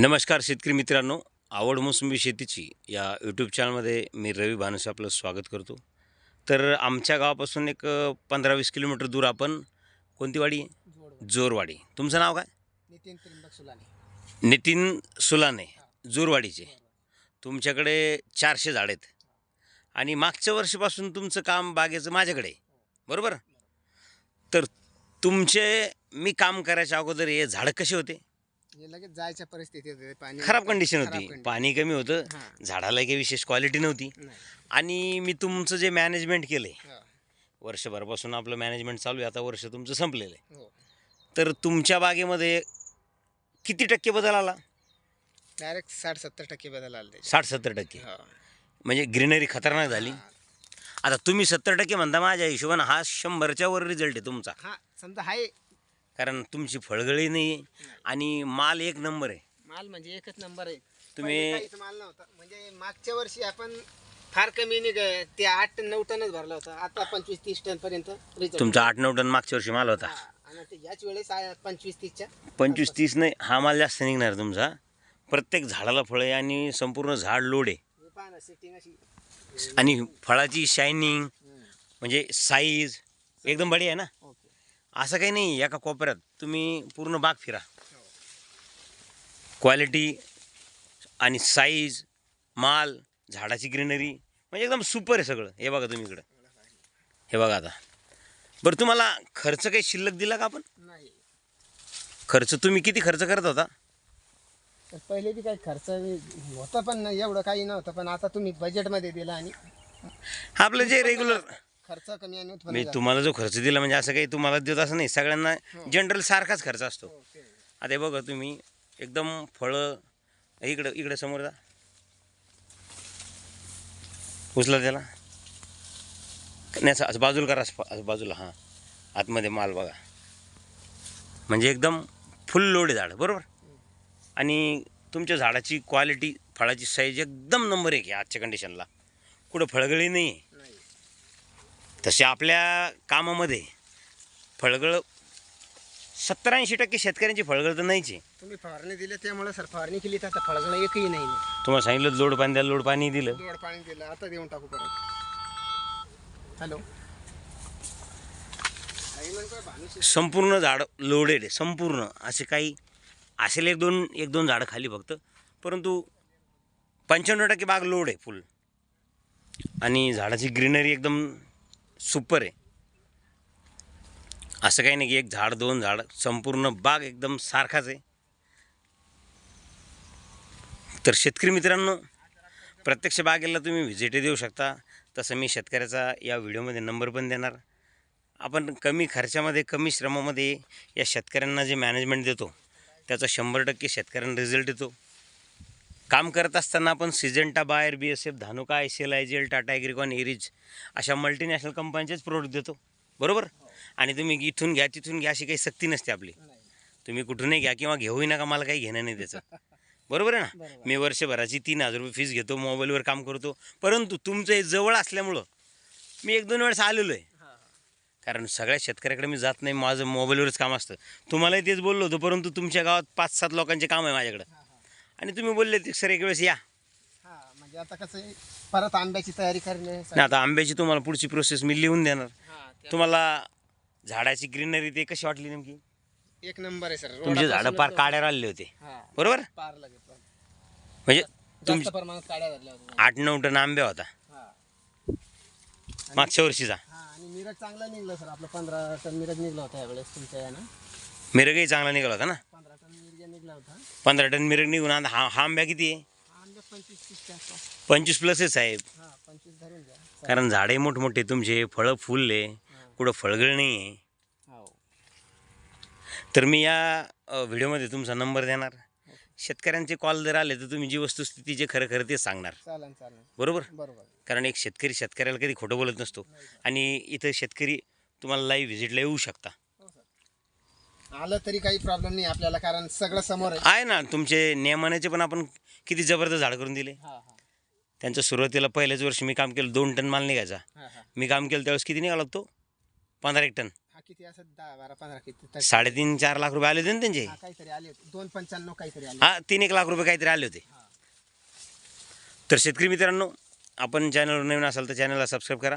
नमस्कार शेतकरी मित्रांनो. आवड मोसंबी शेतीची या यूट्यूब चॅनलमध्ये मी रवी भानुसे आपलं स्वागत करतो. तर आमच्या गावापासून एक पंधरा वीस किलोमीटर दूर आपण कोणती वाडी जोरवाडी. तुमचं नाव काय? नितीन सुलाने. नितीन सुलाने जोरवाडीचे. तुमच्याकडे चारशे झाड आहेत. आणि मागच्या वर्षीपासून तुमचं काम बागेचं माझ्याकडे. बरोबर? तर तुमचे मी काम करायच्या अगोदर हे झाडं कसे होते? हे लगेच जायच्या परिस्थितीत होते पाणी खराब कंडिशन खराब होती condition. पाणी कमी होतं. झाडाला काही विशेष क्वालिटी नव्हती नाही. आणि मी तुमचं जे मॅनेजमेंट केलं आहे हा. वर्षभरापासून आपलं मॅनेजमेंट चालू आहे आता वर्ष तुमचं संपलेलं आहे हो तर तुमच्या बागेमध्ये किती टक्के बदल आला डायरेक्ट साठ सत्तर टक्के बदल आला. साठ सत्तर टक्के हो. म्हणजे ग्रीनरी खतरनाक झाली आता तुम्ही सत्तर टक्के म्हणता माझ्या हिशोबानं हा शंभरच्या वर रिझल्ट आहे तुमचा हा समजा आहे कारण तुमची फळगळी नाही. आणि माल एक नंबर आहे. माल म्हणजे एकच नंबर आहे. तुम्ही- पहिले काहीच माल नव्हता. म्हणजे मागच्या वर्षी आपण फार कमी निघ ते आठ नऊ टनच भरला होता. आता पंचवीस तीस टन पर्यंत result. तुमचा आठ नऊ टन मागच्या वर्षी माल होता. हा. आणि ते याच वेळेस आहे पंचवीस तीसच्या. पंचवीस तीस नाही हा माल जास्त निघणार तुमचा. प्रत्येक झाडाला फळ आहे आणि संपूर्ण झाड लोड आहे. हे पहा ना सेटिंग अशी. आणि फळाची शायनिंग. म्हणजे साईज एकदम बढिया आहे ना? असं काही नाही एका कोपऱ्यात तुम्ही पूर्ण बाग फिरा. क्वालिटी आणि साईज माल झाडाची ग्रीनरी म्हणजे एकदम सुपर आहे सगळं. हे बघा तुम्ही इकडं. हे बघा आता. बरं तुम्हाला खर्च काही शिल्लक दिला का आपण? नाही. खर्च तुम्ही किती खर्च करत होता? पहिले बी काही खर्च होता पण एवढं काही नव्हतं. पण आता तुम्ही बजेटमध्ये दिला आणि आपलं जे रेग्युलर खर्च कमी आणि उत्पन्न मी जास्त. तुम्हाला जो खर्च दिला म्हणजे असं काही तुम्हाला देत असं नाही. सगळ्यांना हो. जनरल सारखाच खर्च असतो. हो, ते. आता हे बघा तुम्ही एकदम फळं इकडं इकडं समोर जा. उचला त्याला. नाही असं असं बाजूला करा असं असं बाजूला हां. आतमध्ये माल बघा. म्हणजे एकदम फुल लोड झाड बरोबर? आणि तुमच्या झाडाची क्वालिटी फळाची साईज एकदम नंबर एक आहे आजच्या कंडिशनला कुठं फळगळी नाही आहे नाही. तसे आपल्या कामामध्ये फळगळ सत्तर ऐंशी टक्के शेतकऱ्यांची फळगळ तर नाहीच आहे. तुम्ही फवारणी दिली त्यामुळे सर फवारणी केली तर आता फळगणं एकही नाही तुम्हाला सांगितलं लोड पाणी द्यायला लोड पाणी दिलं. जोड पाणी दिलं आता देऊन टाकू परत. हॅलो. संपूर्ण झाड लोडेड आहे संपूर्ण. असे काही असेल एक दोन एक दोन झाडं खाली फक्त. परंतु पंच्याण्णव टक्के बाग लोड आहे फुल. आणि झाडाची ग्रीनरी एकदम सुपर आहे. असं काही नाही की एक झाड दोन झाड संपूर्ण बाग एकदम सारखाच आहे. तर शेतकरी मित्रांनो प्रत्यक्ष बागेला तुम्ही व्हिजिट देऊ शकता. तसं मी शेतकऱ्याचा या व्हिडिओमध्ये नंबर पण देणार. आपण कमी खर्चामध्ये कमी श्रमामध्ये या शेतकऱ्यांना जे मॅनेजमेंट देतो त्याचा शंभर टक्के शेतकऱ्यांना रिझल्ट येतो. काम करत असताना आपण Syngenta Bayer B S F Dhanuka I C L I G L Tata Agricon Aries अशा मल्टीनॅशनल कंपन्यांचेच प्रोडक्ट देतो. बरोबर? आणि तुम्ही इथून घ्या तिथून घ्या अशी काही सक्ती नसते आपली. तुम्ही कुठूनही घ्या किंवा घेऊही नका मला काही घेणं नाही त्याचं. बरोबर आहे ना. मी वर्षभराची तीन हजार रुपये फीस घेतो मोबाईलवर काम करतो. परंतु तुमचं हे जवळ असल्यामुळं मी एक दोन वेळेस आलेलो आहे. कारण सगळ्या शेतकऱ्याकडे मी जात नाही माझं मोबाईलवरच काम असतं. तुम्हालाही तेच बोललो होतो परंतु तुमच्या गावात पाच सात लोकांचे काम आहे माझ्याकडं. आणि तुम्ही बोलले ते सर एक वेळेस या. हा म्हणजे आता कसं आहे, परत आंब्याची तयारी करणे नाही आता आंब्याची तुम्हाला पुढची प्रोसेस मी लिहून देणार. हा त्या- तुम्हाला झाडाची ग्रीनरी ते कशी वाटली नेमकी? एक नंबर आहे सर. तुमचे झाडं पार काड्यावर आलेले होते. हा. बरोबर? पार म्हणजे जास्त तुमचे प्रमाणात काड्या होत्या आठ नऊ टन आंबे होता. हा. मागच्या वर्षीचा. हा आणि मिरज चांगला निघलं सर. आपलं पंधरा टन मिरज निघला होता यावेळेस तुमच्या यानं. मिरगही चांगला निघाला होता ना? पंधरा टन मिरग निघून आता हा हा आंब्या किती आहे? पंचवीस तीसच्या आसपास. पंचवीस प्लस आहे साहेब. हा कारण झाडे मोठमोठे तुमचे फळं फुलले. कुठं फळगळ नाही आहे हो. तर मी या व्हिडिओमध्ये तुमचा नंबर देणार. शेतकऱ्यांचे कॉल जर आले तर तुम्ही जी वस्तुस्थिती जे खरं खरं तेच सांगणार. बरोबर? बरोबर. कारण एक शेतकरी शेतकऱ्याला कधी खोटं बोलत नसतो. आणि इथं शेतकरी तुम्हाला लाईव्ह व्हिजिटला येऊ शकता. आलं तरी काही प्रॉब्लेम नाही आपल्याला कारण सगळं समोर आहे. आहे ना तुमचे नियमनाचे पण आपण किती जबरदस्त झाड करून दिले. हा हा. त्यांचं सुरुवातीला पहिल्याच वर्षी मी काम केलं दोन टन माल निघायचा. हा हा. मी काम केलं त्यावेळेस किती निघाला तो? पंधरा एक टन. हा किती असं दहा बारा पंधरा किती तर- साडेतीन चार लाख रुपये आले होते ना त्यांचे. हा, काहीतरी आले होते. दोन पंच्याण्णव काहीतरी आले हा तीन एक लाख रुपये काहीतरी आले होते. तर शेतकरी मित्रांनो आपण चॅनलवर नवीन असाल तर चॅनलला सबस्क्राईब करा.